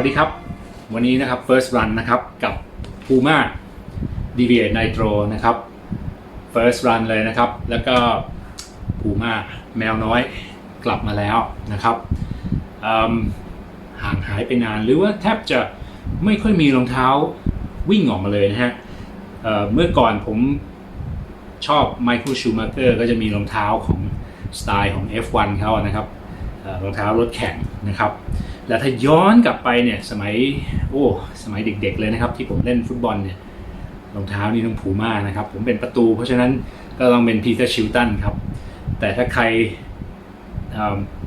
วัสดีครับ วันนี้นะครับ first run นะครับกับ Puma Deviate Nitro นะครับ first run เลยนะครับ แล้วก็ Puma แมวน้อยกลับมาแล้วนะครับห่างหายไปนานหรือว่าแทบจะไม่ค่อยมีรองเท้าวิ่งออกมาเลยนะฮะเเมื่อก่อนผมชอบ Michael Schumacher ก็จะมีรองเท้าของสไตล์ของ F1 เขาอะนะครับรองเท้ารถแข่งนะครับ แล้วถ้าย้อนกลับไปเนี่ยสมัยโอ้สมัยเด็ก ๆ เลยนะครับ ที่ผมเล่นฟุตบอลเนี่ยรองเท้านี่ต้องพูม่านะครับ ผมเป็นประตู เพราะฉะนั้นก็ต้องเป็นพีเตอร์ชิลตันครับ แต่ถ้าใคร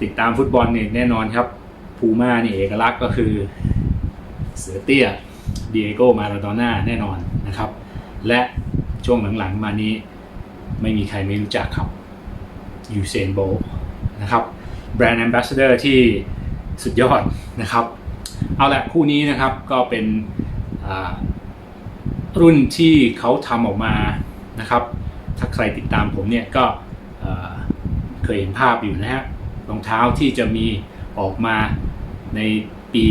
ติดตามฟุตบอลเนี่ยแน่นอนครับพูม่านี่เอกลักษณ์ก็คือเสือเตี้ยเดียโกมาราโดน่าแน่นอนนะครับ และช่วงหลังๆมานี้ไม่มีใครไม่รู้จักครับยูเซนโบนะครับแบรนด์แอมบาสเดอร์ที่ สุดยอดนะครับ เอาละคู่นี้นะครับก็เป็นรุ่นที่เขาทำออกมานะครับ ถ้าใครติดตามผมเนี่ยก็เคยเห็นภาพอยู่นะฮะรองเท้าที่จะมีออกมาในปี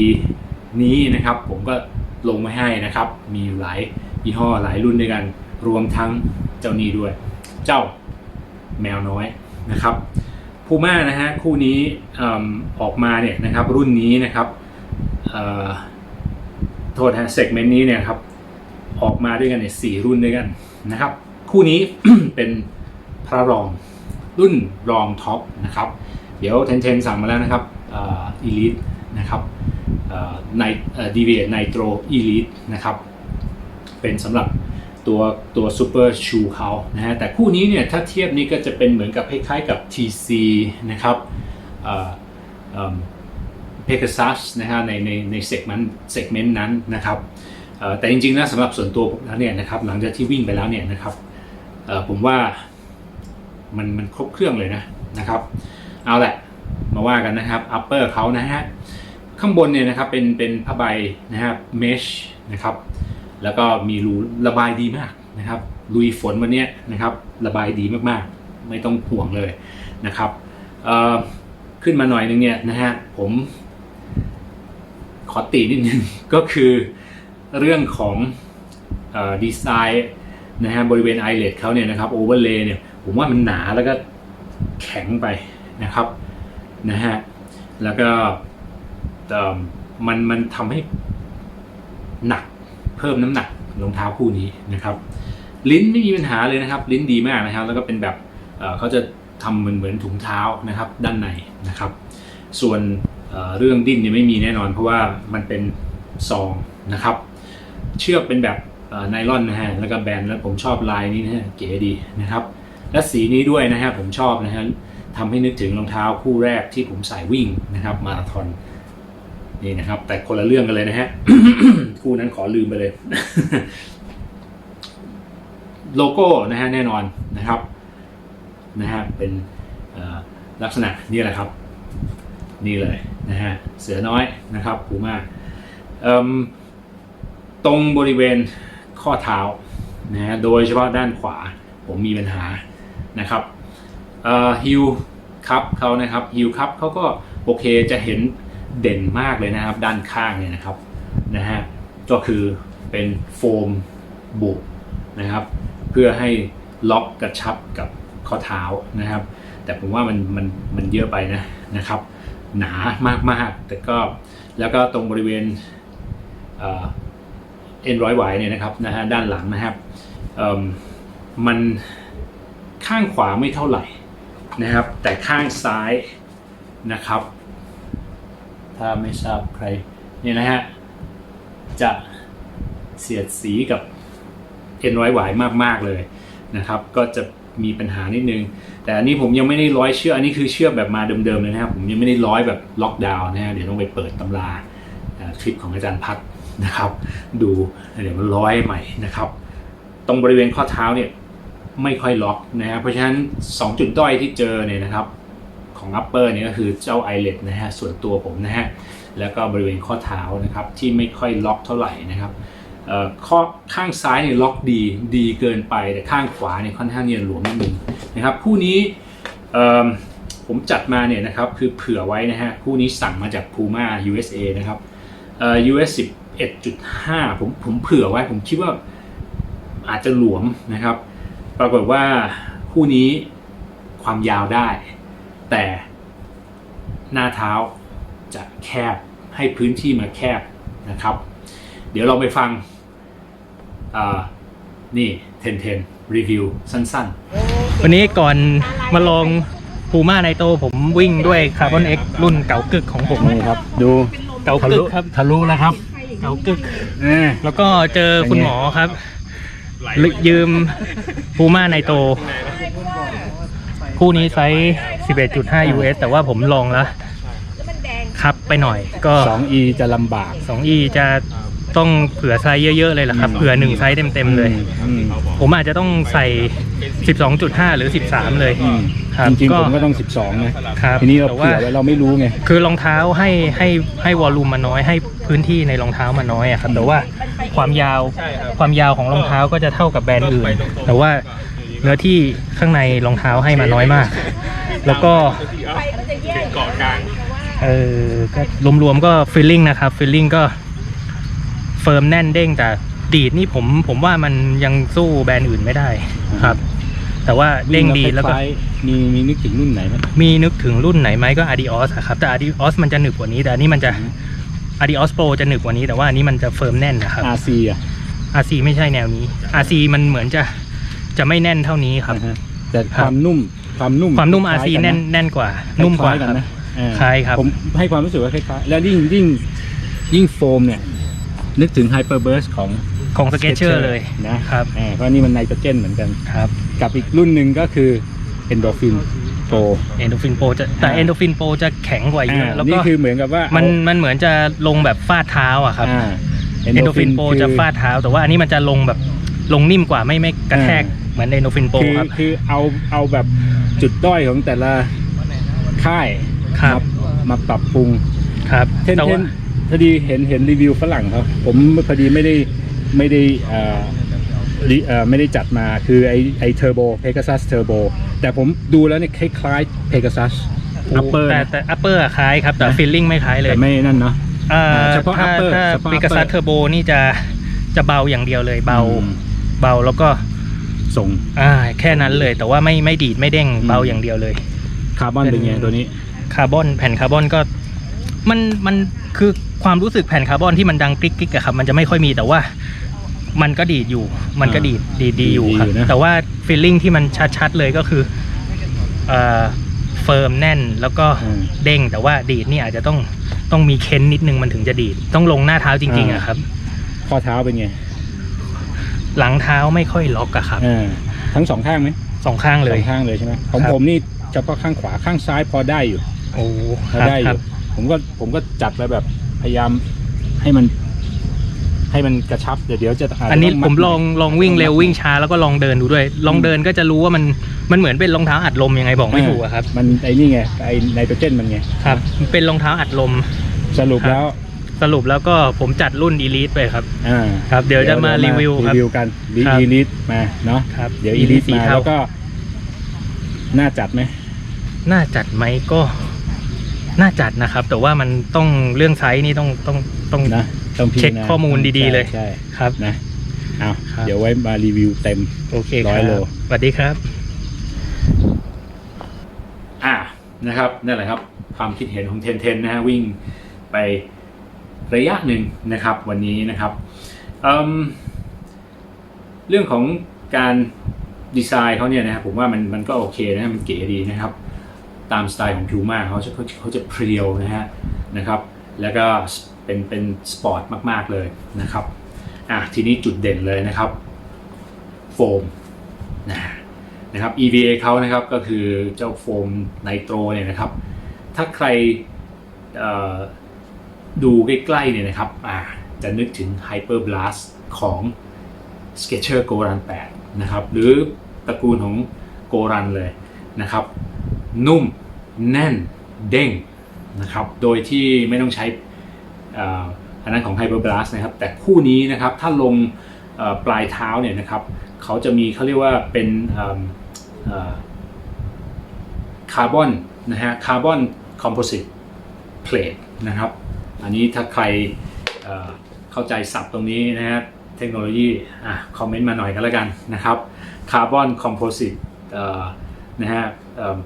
นี้นะครับ ผมก็ลงไว้ให้นะครับ มีหลายยี่ห้อหลายรุ่นด้วยกัน รวมทั้งเจ้านี้ด้วย เจ้าแมวน้อยนะครับ พูม่านะฮะคู่นี้อออกมาเนี่ยนะครับรุ่นนี้นะครับโทษฮะเซกเมนต์นี้เนี่ยครับออกมาด้วยกันเนี่ยสี่รุ่นด้วยกันนะครับ คู่นี้เป็นพระรองรุ่นรองท็อปนะครับ เดี๋ยวเทนเทนสั่งมาแล้วนะครับอีลิทนะครับในดีเวียไนโตรอีลิทนะครับ เป็นสำหรับ ตัวตัวซูเปอร์ชูเขานะฮะแต่คู่นี้เนี่ยถ้าเทียบนี้ก็จะเป็นเหมือนกับคล้ายๆกับ TC นะครับเพก a ซัสนะฮะในในในเซกเมนต์เซกเมนต์นั้นนะครับแต่จริงๆนะสำหรับส่วนตัวผมแล้วเนี่ยนะครับหลังจากที่วิ่งไปแล้วเนี่ยนะครับผมว่ามันมันครบเครื่องเลยนะนะครับ เอาแหละมาว่ากันนะครับ upper เขานะฮะข้างบนเนี่ยนะครับเป็นเป็นผ้าใบนะครับ mesh นะครับ แล้วก็มีรูระบายดีมากนะครับลุยฝนวันนี้นะครับระบายดีมากๆ ไม่ต้องห่วงเลยนะครับขึ้นมาหน่อยนึงเนี่ยนะฮะผมขอตินิดนึงก็คือเรื่องของดีไซน์นะฮะบริเวณไอเลดเขาเนี่ยนะครับโอเวอร์เลย์เนี่ยผมว่ามันหนาแล้วก็แข็งไปนะครับนะฮะแล้วก็มันมันทำให้หนัก เพิ่มน้ำหนักรองเท้าคู่นี้นะครับ ลิ้นไม่มีปัญหาเลยนะครับ ลิ้นดีมากนะครับ แล้วก็เป็นแบบเเขาจะทำเหมือนเหมือนถุงเท้านะครับ ด้านในนะครับ ส่วนเเรื่องดิ้นเนี่ยไม่มีแน่นอน เพราะว่ามันเป็นซองนะครับ เชือกเป็นแบบไนลอนนะฮะแล้วก็แบนแล้วผมชอบลายนี้นะฮะเก๋ดีนะครับ และสีนี้ด้วยนะฮะผมชอบนะฮะทำให้นึกถึงรองเท้าคู่แรกที่ผมใส่วิ่งนะครับมาราธอน นี่นะครับ แต่คนละเรื่องกันเลยนะฮะ คู่นั้นขอลืมไปเลย โลโก้นะฮะแน่นอนนะครับนะฮะเป็นลักษณะนี่แหละครับ นี่เลยนะฮะเสือน้อยนะครับปูมาเอิ่มตรงบริเวณข้อเท้านะฮะโดยเฉพาะด้านขวาผมมีปัญหานะครับฮิลคัพเขานะครับฮิลคัพเขาก็โอเคจะเห็น เด่นมากเลยนะครับ ด้านข้างเนี่ยนะครับนะฮะก็คือเป็นโฟมบุกนะครับ เพื่อให้ล็อกกระชับกับข้อเท้านะครับ แต่ผมว่ามันมันมันเยอะไปนะนะครับ หนามากๆ แต่ก็แล้วก็ตรงบริเวณเอ็นร้อยไหวเนี่ยนะครับนะฮะด้านหลังนะครับมันข้างขวาไม่เท่าไหร่นะครับ แต่ข้างซ้ายนะครับ ถ้าไม่ทราบใครเนี่ยนะฮะ จะเสียดสีกับเอ็นร้อยหวายมาก ๆ เลยนะครับ ก็จะมีปัญหานิดนึง แต่อันนี้ผมยังไม่ได้ร้อยเชือกอันนี้คือเชือกแบบมาเดิมๆเลยนะครับ ผมยังไม่ได้ร้อยแบบล็อกดาวน์นะฮะเดี๋ยวต้องไปเปิดตำราคลิปของอาจารย์พัฒน์นะครับ ดูเดี๋ยวมันร้อยใหม่นะครับ ตรงบริเวณข้อเท้าเนี่ยไม่ค่อยล็อกนะครับเพราะฉะนั้น 2 จุดด้อยที่เจอเนี่ยนะครับ ของ upper เนี่ยก็คือเจ้า eyelet นะฮะส่วนตัวผมนะฮะแล้วก็บริเวณข้อเท้านะครับที่ไม่ค่อยล็อกเท่าไหร่นะครับข้อข้างซ้ายเนี่ยล็อกดีดีเกินไปแต่ข้างขวาเนี่ยค่อนข้างเนี่ยหลวมนิดนึงนะครับคู่นี้ผมจัดมาเนี่ยนะครับคือเผื่อไว้นะฮะคู่นี้สั่งมาจาก Puma USA นะครับ US 11.5 ผมผมเผื่อไว้ผมคิดว่าอาจจะหลวมนะครับ ปรากฏว่าคู่นี้ความยาวได้ แต่หน้าเท้าจะแคบให้พื้นที่มาแคบนะครับ เดี๋ยวเราไปฟังอ่านี่เทนเทนรีวิวสั้นๆ วันนี้ก่อนมาลองพูม่าไนโตผมวิ่งด้วยคาร์บอนเอ็กรุ่นเก่ากึกของผมนี่ครับ ดูเก่ากึกครับทะลุแล้วครับเก่ากึกเออแล้วก็เจอคุณหมอครับยืมพูม่าไนโต คู่นี้ไซส์ 11.5 US แต่ว่าผมลองแล้วครับไปหน่อยก็สองอีจะลำบาก 2E จะต้องเผื่อไซส์เยอะ ๆ เลยล่ะครับอืมเผื่อหนึ่งไซส์เต็ม ๆ เลย อืมผมอาจจะต้องใส่ 12.5 หรือ 13 เลยอืมครับจริงๆผมก็ต้อง 12 นะครับทีนี้เราแต่เผื่อไว้เราไม่รู้ไง คือรองเท้าให้ให้ให้วอลลุ่มมาน้อยให้พื้นที่ในรองเท้ามาน้อยอะครับแต่ว่าความยาวความยาวของรองเท้าก็จะเท่ากับแบรนด์อื่น แต่ว่า เนื้อที่ข้างในรองเท้าให้มาน้อยมาก แล้วก็เออก็รวมๆก็ฟีลลิ่งนะครับฟีลลิ่งก็เฟิร์มแน่นเด้งแต่ดีดนี่ผมผมว่ามันยังสู้แบรนด์อื่นไม่ได้ครับ แต่ว่าเด้งดีแล้วก็คายๆมีมีนึกถึงรุ่นไหนไหมมีนึกถึงรุ่นไหนไหมก็ Adios อะครับ แต่ Adios มันจะหนึบกว่านี้ แต่อันนี้มันจะ Adios Pro จะหนึบกว่านี้แต่ว่าอันนี้มันจะเฟิร์มแน่นนะครับ RC อะ RC ไม่ใช่แนวนี้ RC มันเหมือนจะ จะไม่แน่นเท่านี้ครับนะฮะแต่ครัคบวามนุ่มความนุ่มความนุ่มคล้ย RC กัะแน่นแน่นกว่า นุ่มกว่าคล้ยๆคกัรับนนะเออคล้ายครับ ผมให้ความรู้สึกว่าคล้ายๆแล้วยิ่งยิ่งยิ่งโฟมเนี่ย นึกถึง Hyperburst ของ ของ Skechers เลยนะครับเออเพราะนี่มันไนโตรเจนเหมือนกัน ครับกับอีกรุ่นหนึ่งก็คือ Endorphin Pro Endorphin Pro จะแต่อ่า Endorphin Pro จะแข็งกว่าเยอ่าอะแล้วนี่ก็คือเหมือนกับว่ามันเอามันเหมือนจะลงแบบฟาดเท้าอะครับอ่า Endorphin Pro จะฟาดเท้า แต่ว่าอันนี้มันจะลงแบบลงนิ่มกว่าไม่ไม่กระแทก เหมือน Endorphin Pro คือครับ คือเอาเอาแบบจุดด้อยของแต่ละค่ายครับ มามาปรับปรุง ครับเทนแต่เทว่านพอดีเห็นเห็นรีวิวฝรั่งเขาผมพอดีไม่ได้ไม่ได้เอ่อรีเอ่อไม่ได้จัดมาคือไอไอเทอร์โบเพก a ซัสเทอร์โบแต่ผมดูแล้วเนี่ยคล้ายๆเพก a ซัสอัปเปอร์แต่แต่ upper อะคล้ายครับ แต่นะ feeling ไม่คล้ายเลยแต่ไม่นั่นเนาะ อ่าเฉพาะถ้า upper ถ้าเฉพาะ Pegasus upper Turbo นี่จะจะเบาอย่างเดียวเลยเบา อืม เบาแล้วก็ ส่งอ่าแค่นั้นเลยแต่ว่าไม่ไม่ดีดไม่เด้งอืมเบาอย่างเดียวเลย คาร์บอนเป็นไงตัวนี้คาร์บอนแผ่นคาร์บอนก็ มันมันคือความรู้สึกแผ่นคาร์บอนที่มันดังกริ๊กกริ๊กอะครับ มันจะไม่ค่อยมีแต่ว่า มันก็ดีดอยู่ มันก็ดีดดีดดีอยู่ครับดีอยู่นะแต่ว่าฟีลลิ่งที่มันชัดๆเลยก็คือเอ่อเฟิร์มแน่นแล้วก็อืมเด้งแต่ว่าดีดนี่อาจจะต้องต้องมีเค้นนิดนึงมันถึงจะดีดต้องลงหน้าเท้าจริงๆอะครับ ข้อเท้าเป็นไง หลังเท้าไม่ค่อยล็อกอะครับอ่าทั้งสองข้างไหมสองข้างเลสยองข้างเลยใช่ไหมของครับ ผมนี่เฉพาะข้างขวาข้างซ้ายพอได้อยู่โอ้พอครับได้อครัยู่บผมก็ผมก็จัดไปแบบพยายามให้มัน ให้มันกระชับเดี๋ยวเดี๋ยวจะาจจะอันนี้ต้ดผมลองลองวิ่งเร็ววิ่งช้าแล้วก็ลองเดินดูด้วย ลองเดินก็จะรู้ว่ามันมันเหมือนเป็นรองเท้าอัดลมยังไงบอกไม่ถูกอะครับมันไอ้นี่ไงไอ้ไนโตรเจนมันไง ครับมันเป็นรองเท้าอัดลม สรุปครับ แล้ว สรุปแล้วก็ผมจัดรุ่น Elite ไปครับ อ่าครับเดี๋ยวจะมารีวิวครับรีวิวกันรีครับอีลิทมาเนาะครับ เดี๋ยว Elite อีลิทสีมาเทาแล้วก็น่าจัดไหมน่าจัดไหมก็ น่าจัดนะครับ แต่ว่ามันต้องเรื่องไซส์นี่ต้องต้องต้อง นะต้องพิจารณาเช็คข้อมูลดีๆเลย ใช่ครับ ใช่นะเอาครับ เดี๋ยวไว้มารีวิวเต็ม โอเคคร้รัอยบโลสวัสดีครับ อ่านะครับนั่นแหละครับ ความคิดเห็นของเทนเทนนะฮะวิ่งไป ระยะหนึ่งนะครับวันนี้นะครับเเรื่องของการดีไซน์เขาเนี่ยนะครับผมว่ามันมันก็โอเคนะมันเก๋ดีนะครับ ตามสไตล์ของพิวมาเขาจะเขาเขาจะเพรียวนะฮะนะครับ แล้วก็เป็นเป็นสปอร์ตมากๆเลยนะครับอะทีนี้จุดเด่นเลยนะครับโฟมนะนะครับ EVA เขานะครับก็คือเจ้าโฟมไนโตรเนี่ยนะครับ ถ้าใครเอ่อ ดูใกล้ๆเนี่ยนะครับจะนึกถึง Hyper Blast ของ Sketcher Go Run 8 นะครับ หรือตระกูลของ Go Run เลยนะครับ นุ่มแน่นเด้งนะครับ โดยที่ไม่ต้องใช้อ,อันนั้นของ Hyper Blast นะครับ แต่คู่นี้นะครับถ้าลงปลายเท้าเนี่ยนะครับเขาจะมีเขาเรียกว่าเป็นคาร์บอนนะฮะคาร์บอนคอมโพสิตเพลทนะครับ อันนี้ถ้าใครเเข้าใจศัพท์ตรงนี้นะฮะเทคโนโลยีอะคอมเมนต์มาหน่อยกันแล้วกันนะครับคาร์บอนคอมโพสิตนะฮะ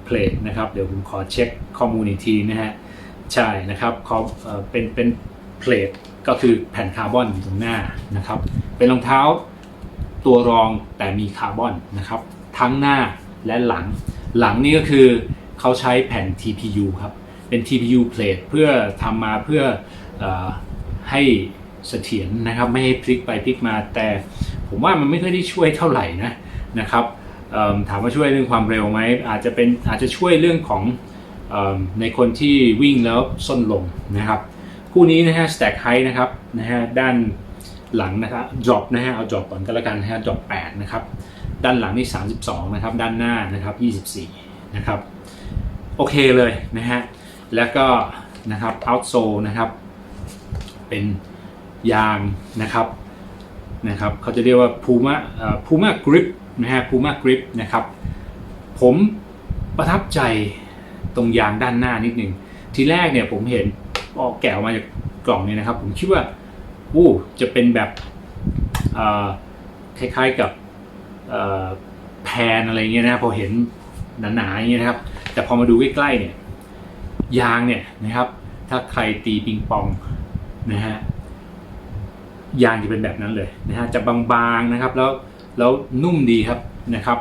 เพลทนะครับเดี๋ยวผมขอเช็คข้อมูลอีกทีนะฮะใช่นะครับขอเอ่อเป็นเป็นเพลทก็คือแผ่นคาร์บอนอยู่ตรงหน้านะครับเป็นรองเท้าตัวรองแต่มีคาร์บอนนะครับทั้งหน้าและหลัง หลังนี่ก็คือเขาใช้แผ่น TPU ครับ เป็น TPU plate เพื่อทำมาเพื่ออให้เสถียรนะครับไม่ให้พลิกไปพลิกมา แต่ผมว่ามันไม่ค่อยได้ช่วยเท่าไหร่นะนะครับถามว่าช่วยเรื่องความเร็วไหมอาจจะเป็นอาจจะช่วยเรื่องของอในคนที่วิ่งแล้วส้นลงนะครับ คู่นี้นะฮะ stack height นะครับนะฮะด้านหลังนะครับ drop นะฮะเอา drop ก่อนก็แล้วกันนะฮะ drop 8นะครับด้านหลังนี่ 32 นะครับ ด้านหน้านะครับ 24 นะครับ โอเคเลยนะฮะ แล้วก็นะครับ outsole นะครับ เป็นยางนะครับนะครับเขาจะเรียกว่า Puma เอ่อ Puma Grip นะฮะ Puma Grip นะครับ ผมประทับใจตรงยางด้านหน้านิดหนึ่งทีแรกเนี่ยผมเห็นออกแกะออกมาจากกล่องเนี่ยนะครับ ผมคิดว่าอู้จะเป็นแบบคล้ายๆกับเอ่อแพนอะไรเงี้ยนะพอเห็นหนาๆอย่างเงี้ยนะครับ แต่พอมาดูใกล้ๆเนี่ย ยางเนี่ยนะครับ ถ้าใครตีปิงปองนะฮะยางจะเป็นแบบนั้นเลยนะฮะจะบางๆนะครับแล้วแล้วนุ่มดีครับนะครับ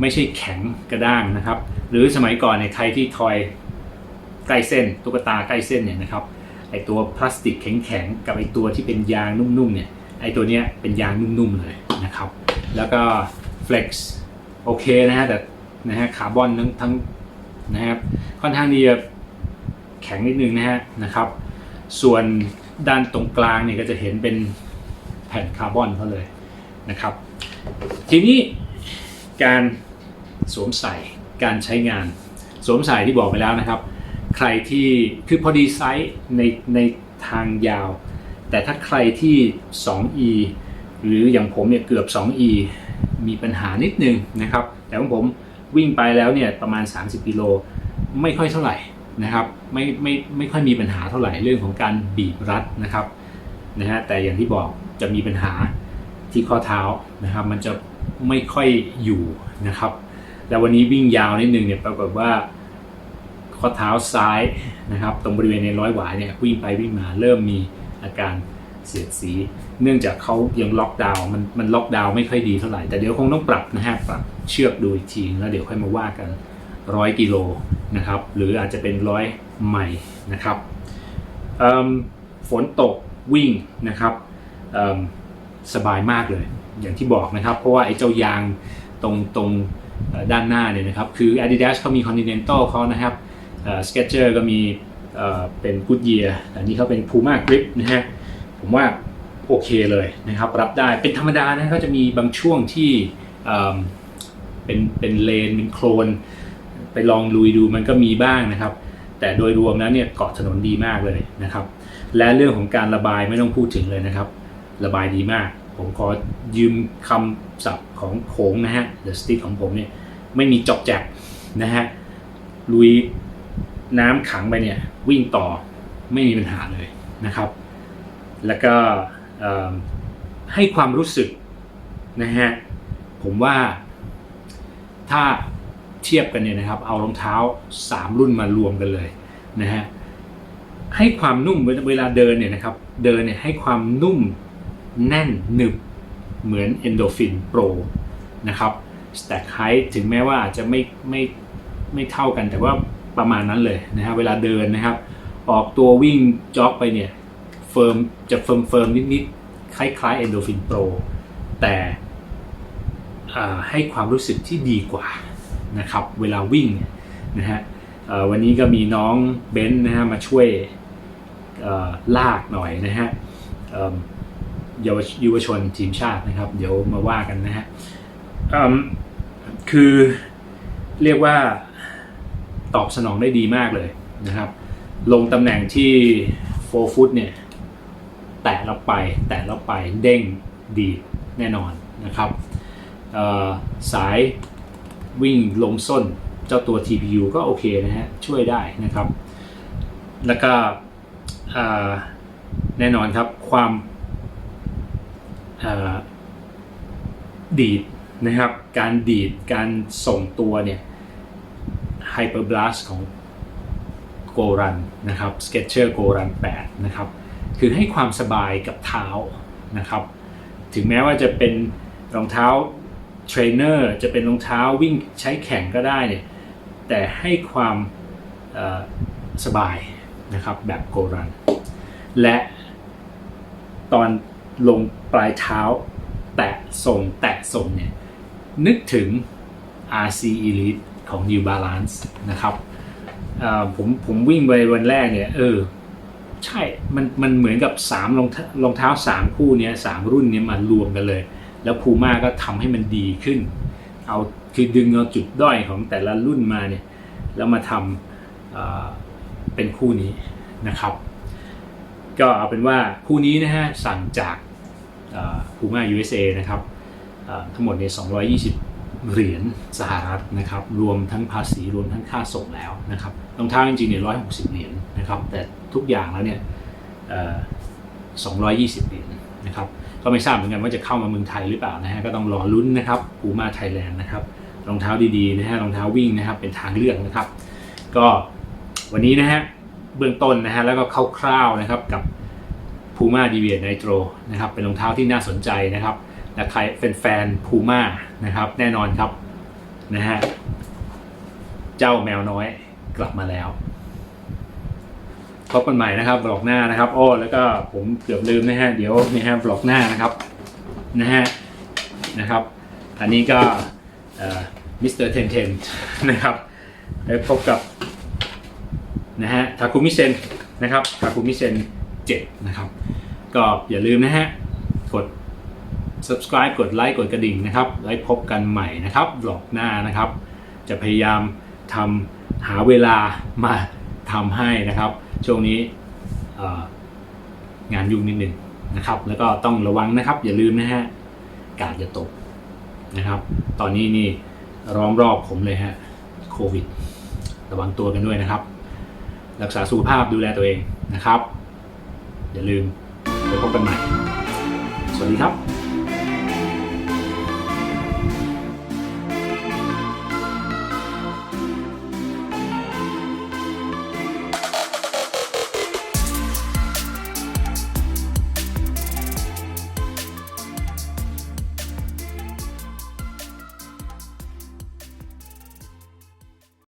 ไม่ใช่แข็งกระด้างนะครับ หรือสมัยก่อนเนี่ยที่ทอยใกล้เส้นตุ๊กตาใกล้เส้นเนี่ยนะครับไอตัวพลาสติกแข็งๆกับไอตัวที่เป็นยางนุ่มๆเนี่ยไอตัวเนี้ยเป็นยางนุ่มๆเลยนะครับ แล้วก็ flex โอเคนะฮะแต่นะฮะคาร์บอนทั้งทั้งนะครับค่อนข้างที่จะ แข็งนิดนึงนะฮะนะครับ ส่วนด้านตรงกลางเนี่ยก็จะเห็นเป็นแผ่นคาร์บอนเขาเลยนะครับ ทีนี้การสวมใส่การใช้งาน สวมใส่ที่บอกไปแล้วนะครับ ใครที่คือพอดีไซส์ในในทางยาว แต่ถ้าใครที่ 2e หรืออย่างผมเนี่ยเกือบ 2e มีปัญหานิดนึงนะครับ แต่ของผมวิ่งไปแล้วเนี่ยประมาณ 30กิโลไม่ค่อยเท่าไหร่ นะครับไม่ไม่ไม่ค่อยมีปัญหาเท่าไหร่เรื่องของการบีบรัดนะครับนะฮะแต่อย่างที่บอกจะมีปัญหาที่ข้อเท้านะครับ มันจะไม่ค่อยอยู่นะครับ แล้ววันนี้วิ่งยาวนิดนึงเนี่ยปรากฏว่าข้อเท้าซ้ายนะครับ ตรงบริเวณในร้อยหวายเนี่ยวิ่งไปวิ่งมาเริ่มมีอาการเสียดสี เนื่องจากเขายังล็อกดาวน์มันมันล็อกดาวน์ไม่ค่อยดีเท่าไหร่แต่เดี๋ยวคงต้องปรับนะฮะปรับเชือกดูอีกทีแล้วเดี๋ยวค่อยมาว่ากัน ร้อยกิโลนะครับ หรืออาจจะเป็นร้อยไมล์นะครับฝนตกวิ่งนะครับสบายมากเลย อย่างที่บอกนะครับ เพราะว่าไอ้เจ้ายางตรงตรงด้านหน้าเนี่ยนะครับ คือ Adidas เขามี Continental เขานะครับสเก็ตเจอร์ก็มีเป็น Goodyear อันนี้เขาเป็น Puma Grip นะฮะผมว่าโอเคเลยนะครับ รับได้เป็นธรรมดานะก็จะมีบางช่วงที่เอิ่มเป็นเป็นเลนเป็นโคลน ไปลองลุยดูมันก็มีบ้างนะครับ แต่โดยรวมแล้วเนี่ยเกาะถนนดีมากเลยนะครับ และเรื่องของการระบายไม่ต้องพูดถึงเลยนะครับ ระบายดีมาก ผมขอยืมคำศัพท์ของโขงนะฮะ The Stick ของผมเนี่ยไม่มีจอกแจกนะฮะลุยน้ำขังไปเนี่ยวิ่งต่อไม่มีปัญหาเลยนะครับ แล้วก็ให้ความรู้สึกนะฮะผมว่าถ้า เทียบกันเนี่ยนะครับ เอารองเท้า 3 รุ่นมารวมกันเลยนะฮะให้ความนุ่มเวลาเดินเนี่ยนะครับเดินเนี่ยให้ความนุ่มแน่นหนึบเหมือน Endorphin Pro นะครับ Stack Height ถึงแม้ว่าอาจจะไม่ไม่ไม่เท่ากันแต่ว่าประมาณนั้นเลยนะฮะเวลาเดินนะครับ ออกตัววิ่งจ็อกไปเนี่ยเฟิร์มจะเฟิร์มเฟิร์มนิดๆคล้ายๆ Endorphin Pro แต่อ่าให้ความรู้สึกที่ดีกว่า นะครับเวลาวิ่งนะฮะวันนี้ก็มีน้องเบนซ์นะฮะมาช่วยลากหน่อยนะฮะเยาวชยุวชนทีมชาตินะครับ เดี๋ยวมาว่ากันนะฮะคือเรียกว่าตอบสนองได้ดีมากเลยนะครับ ลงตำแหน่งที่4ฟุตเนี่ย แตะแล้วไป แตะแล้วไปเด้งดีแน่นอนนะครับสาย วิ่งลงส้นเจ้าตัว TPU ก็โอเคนะฮะ ช่วยได้นะครับ แล้วก็แน่นอนครับความดีดนะครับ การดีดการส่งตัวเนี่ย Hyper Blast ของ g o r u n นะครับ Sketcher g o r u n 8นะครับคือให้ความสบายกับเท้านะครับ ถึงแม้ว่าจะเป็นรองเท้า เทรนเนอร์จะเป็นรองเท้าวิ่งใช้แข่งก็ได้เนี่ยแต่ให้ความสบายนะครับแบบโกรัน และตอนลงปลายเท้า แตะส่งแตะส่งเนี่ยนึกถึง RC Elite ของ New Balance นะครับผมผมวิ่งไปวันแรกเนี่ยเออใช่ มันมันเหมือนกับ3รองรองเท้า 3 คู่เนี้ยสามรุ่นเนี้ยมารวมกันเลย แล้วพูม่าก็ทำให้มันดีขึ้น เอาคือดึงเอาจุดด้อยของแต่ละรุ่นมาเนี่ยแล้วมาทำเเป็นคู่นี้นะครับ ก็เอาเป็นว่าคู่นี้นะฮะสั่งจากพูม่า USA นะครับทั้งหมดใน 220 เหรียญสหรัฐนะครับ รวมทั้งภาษีรวมทั้งค่าส่งแล้วนะครับรองเท้าจริงๆเนี่ย160 เหรียญนะครับ แต่ทุกอย่างแล้วเนี่ย220 เหรียญนะครับ ก็ไม่ทราบเหมือนกันว่าจะเข้ามาเมืองไทยหรือเปล่านะฮะก็ต้องรอลุ้นนะครับพูมาไทยแลนด์นะครับรองเท้าดีๆนะฮะรองเท้าวิ่งนะครับเป็นทางเลือกนะครับ ก็วันนี้นะฮะเบื้องต้นนะฮะแล้วก็คร่าวๆนะครับกับ Puma Deviate Nitro นะครับเป็นรองเท้าที่น่าสนใจนะครับและใครเป็นแฟน Puma นะครับแน่นอนครับนะฮะเจ้าแมวน้อยกลับมาแล้ว พบกันใหม่นะครับบล็อกหน้านะครับโอ้แล้วก็ผมเกือบลืมนะฮะเดี๋ยวนี่ฮะบล็อกหน้านะครับนะฮะนะครับ อันนี้ก็มิสเตอร์เทนเทนนะครับได้พบกับนะฮะทาคุมิเซนนะครับทาคุมิเซน7นะครับ ก็อย่าลืมนะฮะกด subscribe กดไลค์กดกระดิ่งนะครับไว้พบกันใหม่นะครับบล็อกหน้านะครับ จะพยายามทำหาเวลามา ทำให้นะครับ ช่วงนี้งานยุ่งนิดหนึ่งนะครับ แล้วก็ต้องระวังนะครับ อย่าลืมนะฮะกาดอย่าตกนะครับ ตอนนี้นี่ร้อมรอบผมเลยฮะโควิด ระวังตัวกันด้วยนะครับ รักษาสุขภาพดูแลตัวเองนะครับ อย่าลืมไปพบกันใหม่ สวัสดีครับ